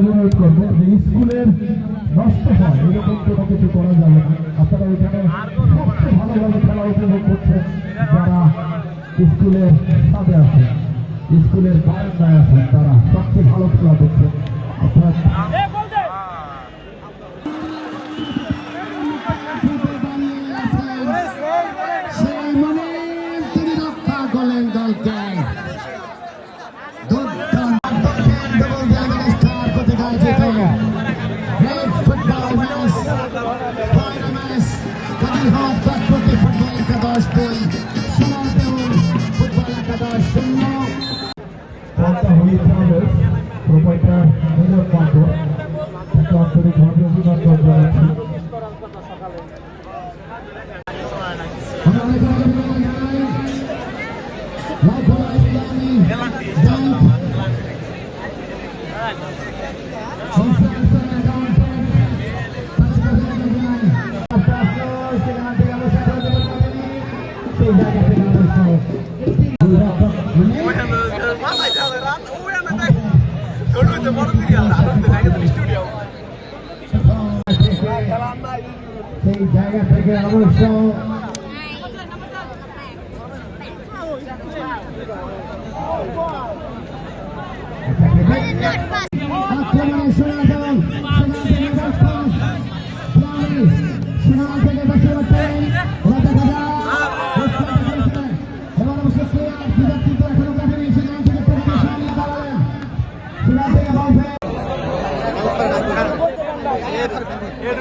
অনুরোধ করব, যে স্কুলের নষ্ট হয়, এরকম কোনো কিছু করা যাবে না। আপনারা এখানে সবচেয়ে ভালোভাবে খেলা উপভোগ করছেন যারা স্কুলের সাথে আছে স্কুলের বারান্দায় আছেন, তারা সবচেয়ে ভালো খেলা করছেন অর্থাৎ সেই জায়গা থেকে অবশ্য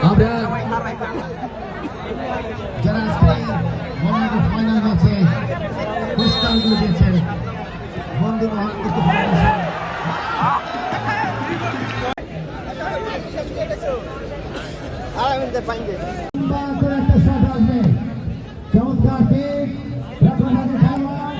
আমরা যারা আজকে মহানগর ফাইনাল ম্যাচে পুরস্কার দিয়েছেন বন্ধু মহানগর চমৎকার টিম খেলোয়াড়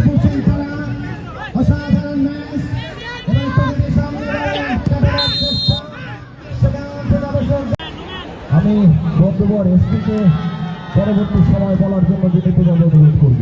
পর এসপিকে পরবর্তী সময় বলার জন্য বিনীতভাবে অনুরোধ করব।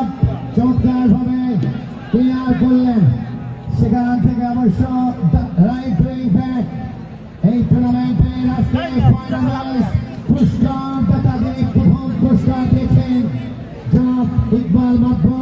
ক্লিয়ার করলেন সেখান থেকে অবশ্য রাইট রেই ব্যাক এই টুর্নামেন্টের আজকে ফাইনালিস্ট পুরস্কার দাতাকে প্রথম পুরস্কার দিয়েছেন জনাব ইকবাল মাধ্যম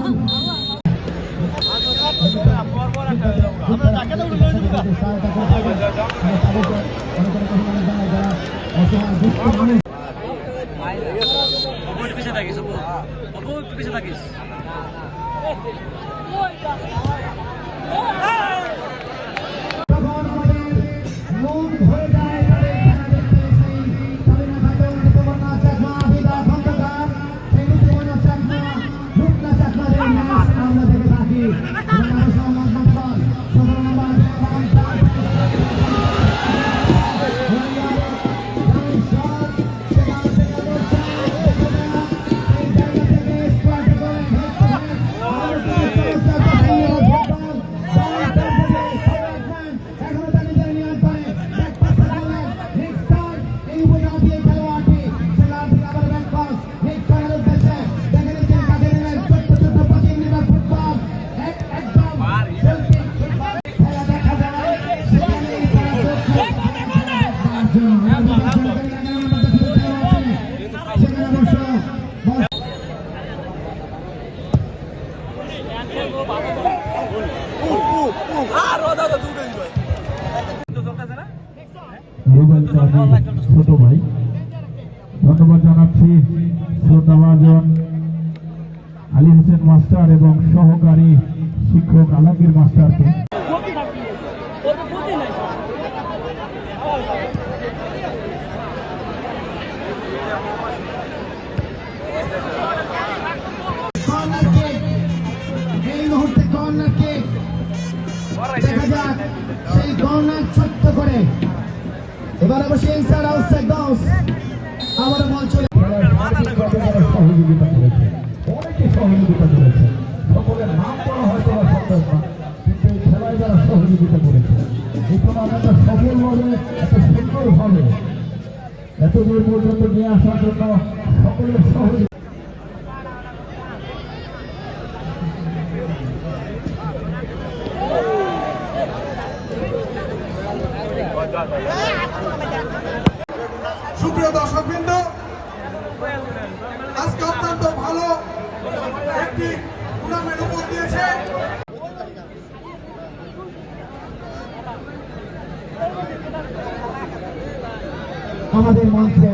আলী হোসেন মাস্টার এবং সহকারী শিক্ষক আলমগীর মাস্টারকে। এবার অবশ্যই ইনসাইড আউটসাইড বাউন্স আবার বল চলে সহযোগিতা করেছে অনেকে সহযোগিতা করেছে। সকলের নাম করা হয়তো বা সম্ভব না কিন্তু এই খেলায় যারা সহযোগিতা করেছে, এই টুর্নামেন্টটা সফলভাবে এত সুন্দরভাবে এতদূর পর্যন্ত নিয়ে আসার জন্য সকলের সহযোগিতা সুপ্রিয় দর্শকবৃন্দ, আজকে অত্যন্ত ভালো একটি টুর্নামেন্ট উপর দিয়েছে। আমাদের মঞ্চে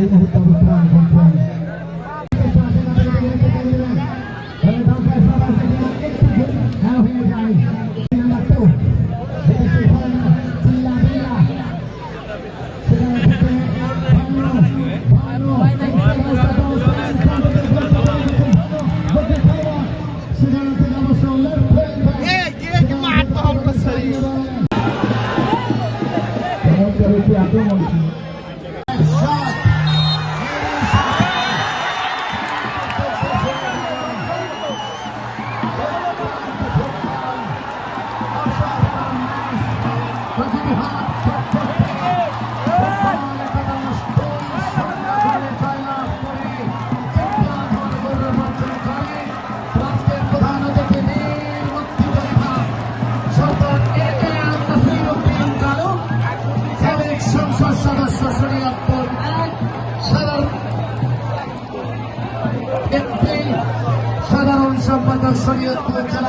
এই মুহূর্তে অবস্থান করছেন চমৎকার একটি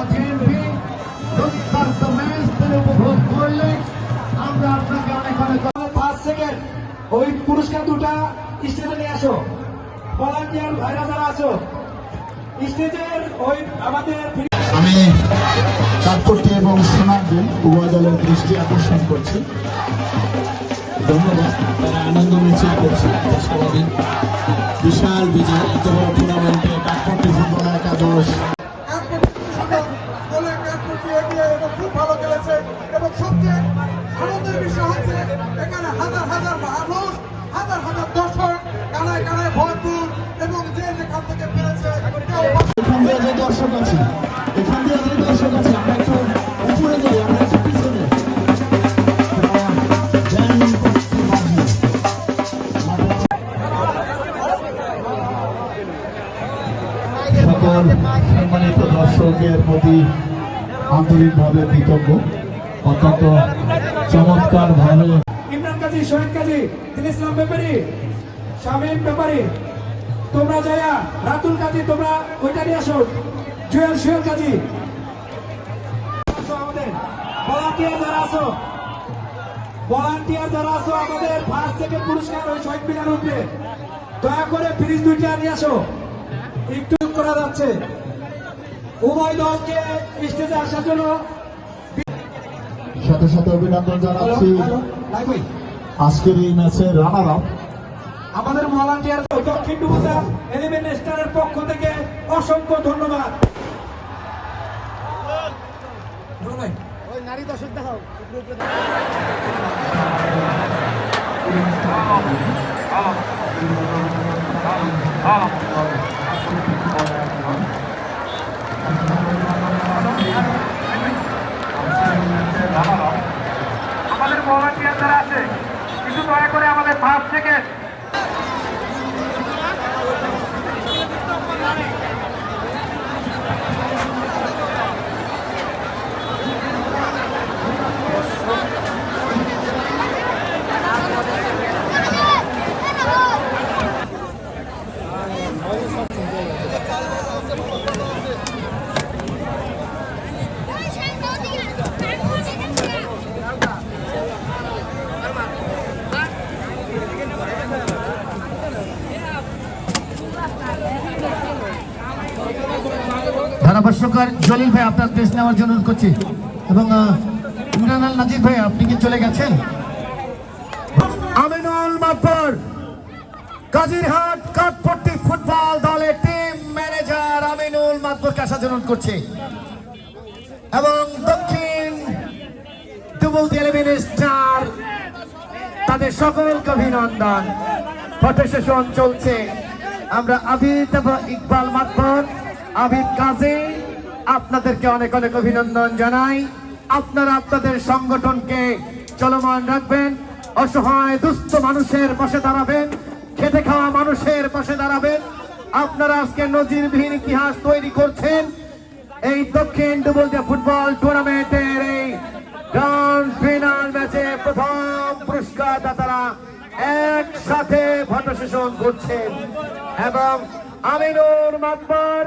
বিএনপি দুর্দান্ত ম্যাচ তিনি উপভোগ করলে আমরা আপনাকে অনেক অনেক পাঁচ সেকেন্ড ওই পুরস্কার দুটা স্টেজে নিয়ে আসো। ভলান্টিয়ার ভাইরা যারা আছো স্টেজের ওই আমাদের আমি কাঠপট্টি এবং সোনারদিন উভয় দলের দৃষ্টি আকর্ষণ করছি। ধন্যবাদ। তারা আনন্দ মিছিল করছে। স্বাভাবিক বিশাল বিজয়। এত বড় টুর্নামেন্টে কাঠপট্টি ফুটবল একাদশ। সবচেয়ে আনন্দের বিষয় হচ্ছে এখানে হাজার হাজার মানুষ, হাজার হাজার দর্শক কানায় কানায় ভরপুর এবং যে যেখান থেকে পেরেছে দর্শক আছে। সকল সম্মানিত দর্শকের প্রতি আন্তরিকভাবে কৃতজ্ঞ। অত্যন্ত চমৎকার ভাবে ইমরান কাজী, শহীদ কাজী দিল ইসলাম ব্যাপারী শামীম ব্যাপারী তোমরা যায়া রাতুল কাজী, তোমরা ওইটা নিয়ে আসো, জুয়েল সুয়েল কাজী। আমাদের ভলান্টিয়ার যারা ভলান্টিয়ার যারা আমাদের ফার্স্ট সেকেন্ড পুরস্কার ওই শহীদ মিনার উঠবে দয়া করে ফ্রিজ দুইটা নিয়ে আসো। একটু করা যাচ্ছে। উভয় দলকে স্টেজে আসার জন্য সাথে সাথে অভিনন্দন জানাচ্ছি। আজকের এই ম্যাচে রানার আপ আমাদের ভলান্টিয়ার দক্ষিণ এলিভেন স্টারের পক্ষ থেকে অসংখ্য ধন্যবাদ। বড় ভাই, আমাদের ভলান্টিয়ার যারা আছে কিন্তু দয়া করে আমাদের ফার্স্ট সেকেন্ড ভাষ্যকার জলিল ভাই আপনার প্রেস নেওয়ার জন্য অনুরোধ করছি। এবং আহ, ইমরান আল নাজির ভাই আপনি কি চলে গেছেন? আমিনুল মাতবর কাজিরহাট কাঠপট্টি ফুটবল দলের টিম ম্যানেজার আমিনুল মাতবরকে আসার জন্য করছে। এবং দক্ষিণ ডুবল ইলেভেন স্টার তাদের সকলকে অভিনন্দন। ফটো সেশন চলছে। আমরা আবিদ ইকবাল মাতবর আবিদ কাজী, আপনাদেরকে অনেক অনেক অভিনন্দন জানাই। আপনারা আপনাদের সংগঠনকে চলমান রাখবেন, অসহায় দুস্থ মানুষের পাশে দাঁড়াবেন, খেটে খাওয়া মানুষের পাশে দাঁড়াবেন। আপনারা আজকে নজিরবিহীন ইতিহাস তৈরি করছেন। এই দক্ষিণ ডুবলদিয়া ফুটবল টুর্নামেন্টের এই গ্রান্ড ফিনাল ম্যাচে প্রথম পুরস্কার দাতারা একসাথে সেশন করছেন। এবং আমিনুর মাতবর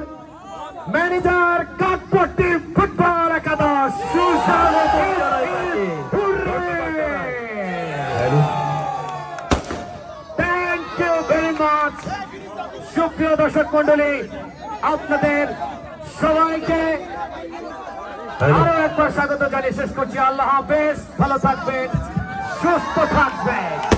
ম্যানেজার কাঠপট্টি ফুটবল একাদশ সুস্বাগত থ্যাংক ইউ ভেরি মাচ সুপ্রিয় দর্শক মন্ডলী আপনাদের সবাইকে আরও একবার স্বাগত জানিয়ে শেষ করছি। আল্লাহ হাফেজ ভালো থাকবেন সুস্থ থাকবেন।